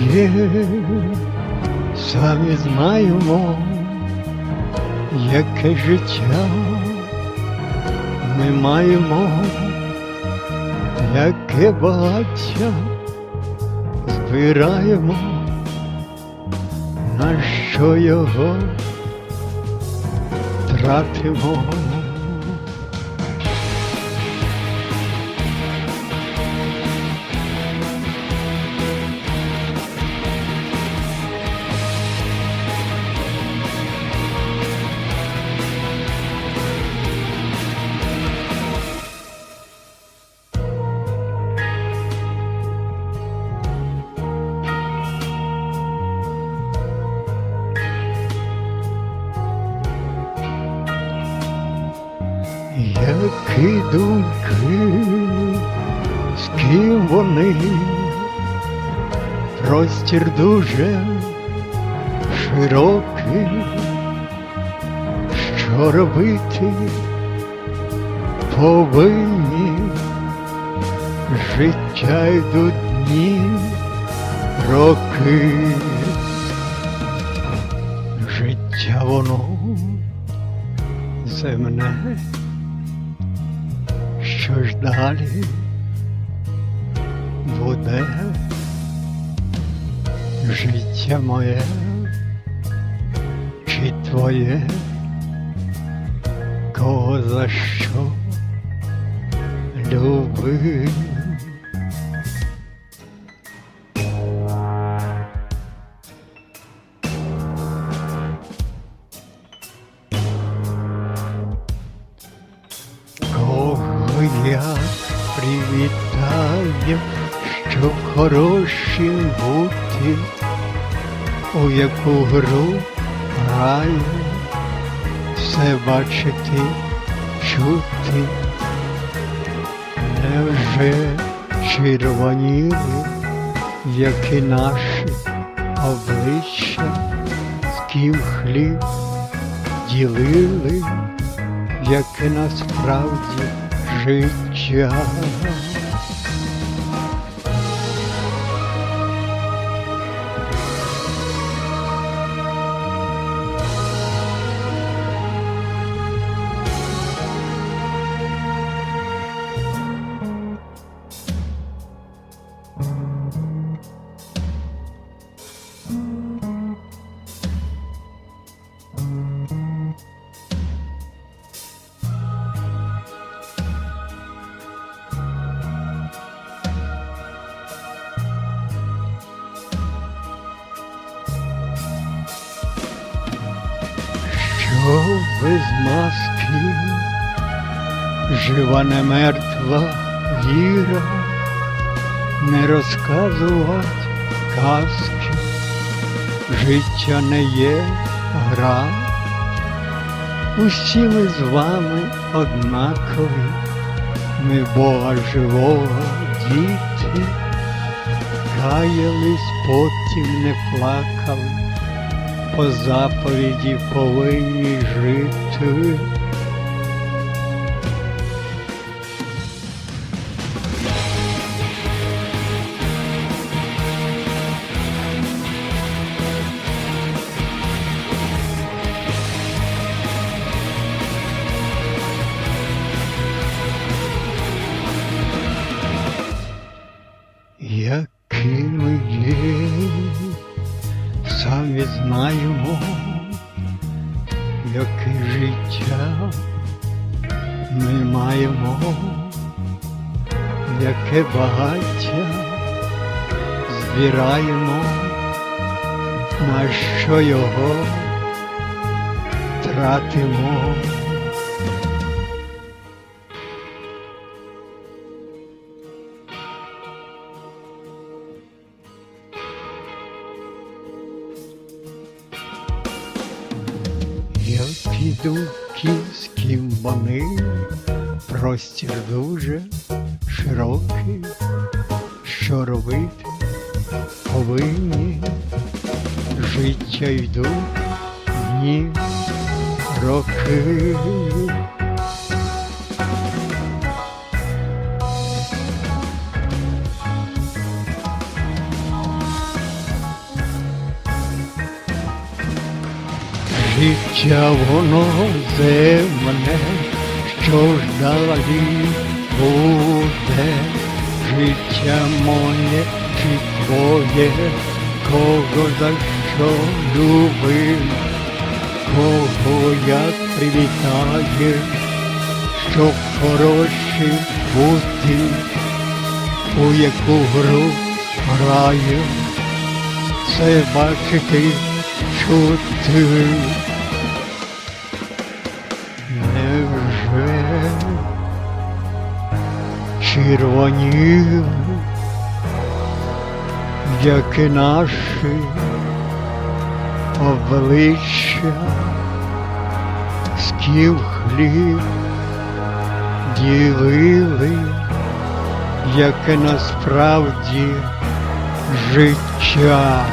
є, самі знаємо, яке життя ми маємо, яке багаття збираємо, на що його тратимо. Які думки, з ким вони, простір дуже широкий, що робити? Повинні, життя йдуть дні, роки, життя воно земне. Що ж далі буде життя моє чи твоє, кого за що любив? Щоб хорошим бути, у яку гру граю, все бачити, чути, невже червоніли, як і наші обличчя, з ким хліб ділили яке насправді життя. Що без маски, жива не мертва віра, не розказувати казки, життя не є гра. Усі ми з вами однакові, ми Бога живого діти, каялись, потім не плакали по заповіді повинні жити. Ми маємо, яке багаття. Збираємо, на що його тратимо. Піду вони, простір дуже широкий, що робити? Повинні, життя йдуть дні, роки. Життя воно земне, що ж далі буде, життя моє чи твоє, кого за що любив, кого як привітаєш, щоб хороші бути, у яку гру грає, це бачити, чути. Червоніли, як і наші обличчя, сків хліб ділили, яке насправді життя.